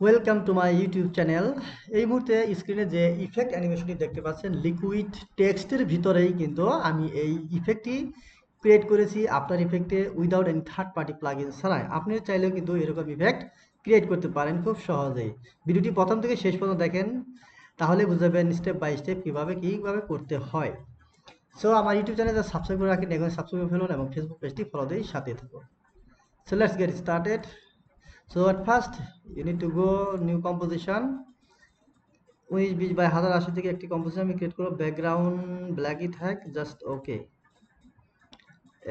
Welcome to my YouTube channel এই মুহূর্তে স্ক্রিনে যে ইফেক্ট অ্যানিমেশনটি দেখতে পাচ্ছেন লিকুইড টেক্সটের ভিতরেই কিন্তু আমি এই ইফেক্টটি ক্রিয়েট করেছি আপনার ইফেক্টে without any third party plugin ছাড়াই। আপনি চাইলেও কিন্তু এরকম ইফেক্ট ক্রিয়েট করতে পারেন খুব সহজেই। ভিডিওটি প্রথম থেকে শেষ পর্যন্ত দেখেন, তাহলে বুঝাবেন স্টেপ বাই স্টেপ কীভাবে কীভাবে করতে হয়। সো আমার ইউটিউব চ্যানেলে সাবস্ক্রাইব করে রাখেন, এখন সাবস্ক্রাইব করে ফেলুন এবং ফেসবুক পেজটি ফলো দিয়ে সাথে থাকুন। So let's get started so at first, you need to go new composition উনিশ বিশ বাই হাজার আশি থেকে একটি কম্পোজিশন আমি ক্রিয়েট করব। ব্যাকগ্রাউন্ড ব্ল্যাকই থাক জাস্ট ওকে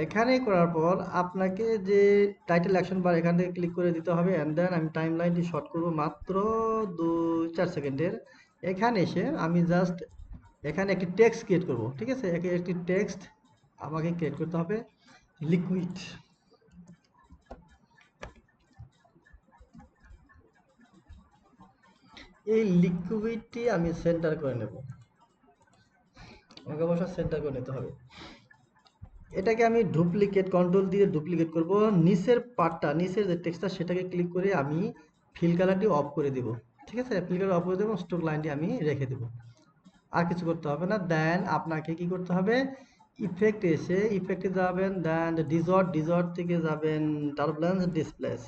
এখানে করার পর আপনাকে যে টাইটেল অ্যাকশন বার এখান থেকে ক্লিক করে দিতে হবে অ্যান্ড দেন আমি টাইম লাইনটি শর্ট করব মাত্র দু চার সেকেন্ডের। এখানে এসে আমি জাস্ট এখানে একটি টেক্সট ক্রিয়েট করব, ঠিক আছে? একটি টেক্সট আমাকে ক্রিয়েট করতে হবে লিকুইড এই লিকুইডটি আমি সেন্টার করে নেব। আমাকে অবশ্য সেন্টার করে নিতে হবে। এটাকে আমি ডুপ্লিকেট কন্ট্রোল দিয়ে ডুপ্লিকেট করব। নিচের পার্টটা নিচের যে টেক্সটটা সেটাকে ক্লিক করে আমি ফিল কালারটি অফ করে দিব। ঠিক আছে? ফিল কালার অফ করে দেবো স্ট্রোক লাইনটি আমি রেখে দেব। আর কিছু করতে হবে না। দেন আপনাকে কি করতে হবে? ইফেক্ট এসে ইফেক্টে যাবেন দেন ডিজর্ট ডিজর্ট থেকে যাবেন টার্বুলেন্স ডিসপ্লেস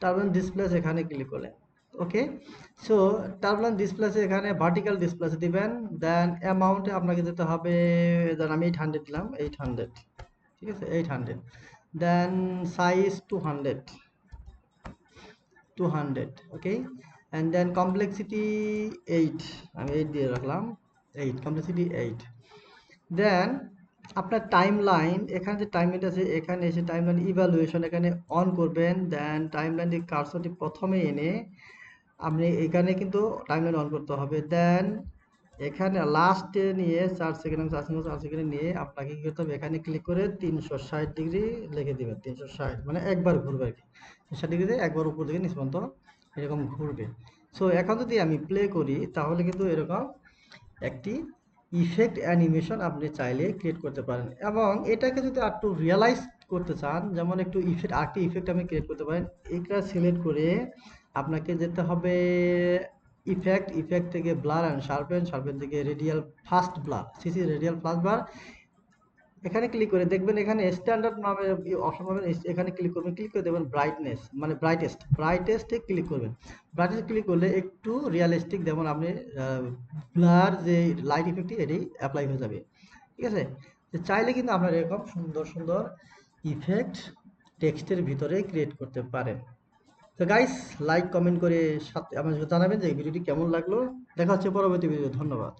টার্বুলেন্স ডিসপ্লেস এখানে ক্লিক করলেন। ওকে সো টার্বুলেন্ট ডিসপ্লেসে এখানে ভার্টিক্যাল ডিসপ্লেসে দিবেন দেন অ্যামাউন্টে আপনাকে যেতে হবে দেন আমি এইট হান্ড্রেড দিলাম এইট হান্ড্রেড ঠিক আছে? Eight hundred then size two hundred two hundred okay and then complexity eight আমি এইট দিয়ে রাখলাম এইট কমপ্লেক্সিটি এইট দেন আপনার টাইম লাইন এখানে যে টাইম লাইন আছে, এখানে এসে টাইম লাইন ইভ্যালুয়েশন এখানে অন করবেন দেন টাইম লাইনটি কার্সরটি প্রথমে এনে আপনি এখানে কিন্তু টাইমলাইন অন করতে হবে। দেন এখানে লাস্টে নিয়ে চার সেকেন্ড চার সেকেন্ড চার সেকেন্ডে নিয়ে আপনাকে কী করতে হবে? এখানে ক্লিক করে তিনশো ষাট ডিগ্রি লিখে দেবেন, তিনশো ষাট মানে একবার ঘুরবে আর কি। ষাট ডিগ্রিতে একবার উপর দিকে নিচ পর্যন্ত এরকম ঘুরবে। সো এখন যদি আমি প্লে করি, তাহলে কিন্তু এরকম একটি ইফেক্ট অ্যানিমেশন আপনি চাইলে ক্রিয়েট করতে পারেন। এবং এটাকে যদি একটু রিয়েলাইজ করতে চান, যেমন একটু ইফেক্ট আরেকটি ইফেক্ট আপনি ক্রিয়েট করতে পারেন, এটা সিলেক্ট করে আপনাকে যেতে হবে ইফেক্ট ইফেক্ট থেকে ব্লার অ্যান্ড শার্পেন শার্পেন থেকে radial fast blur CC radial fast blur এখানে ক্লিক করে দেখবেন এখানে স্ট্যান্ডার্ড নামে অপশন পাবেন এখানে ক্লিক করবেন ক্লিক করে দেবেন ব্রাইটনেস মানে ব্রাইটেস্ট ব্রাইটেস্টে ক্লিক করবেন। ব্রাইটেস্ট ক্লিক করলে একটু রিয়ালিস্টিক যেমন আপনি ব্লার যে লাইট ইফেক্টটি এটি অ্যাপ্লাই হয়ে যাবে। ঠিক আছে? চাইলে কিন্তু আপনার এরকম সুন্দর সুন্দর ইফেক্ট টেক্সটের ভিতরে ক্রিয়েট করতে পারেন। তো গাইস লাইক কমেন্ট করে সাথে আমার জানাবেন যে ভিডিওটি কেমন লাগল। দেখা হচ্ছে পরবর্তী ভিডিও ধন্যবাদ।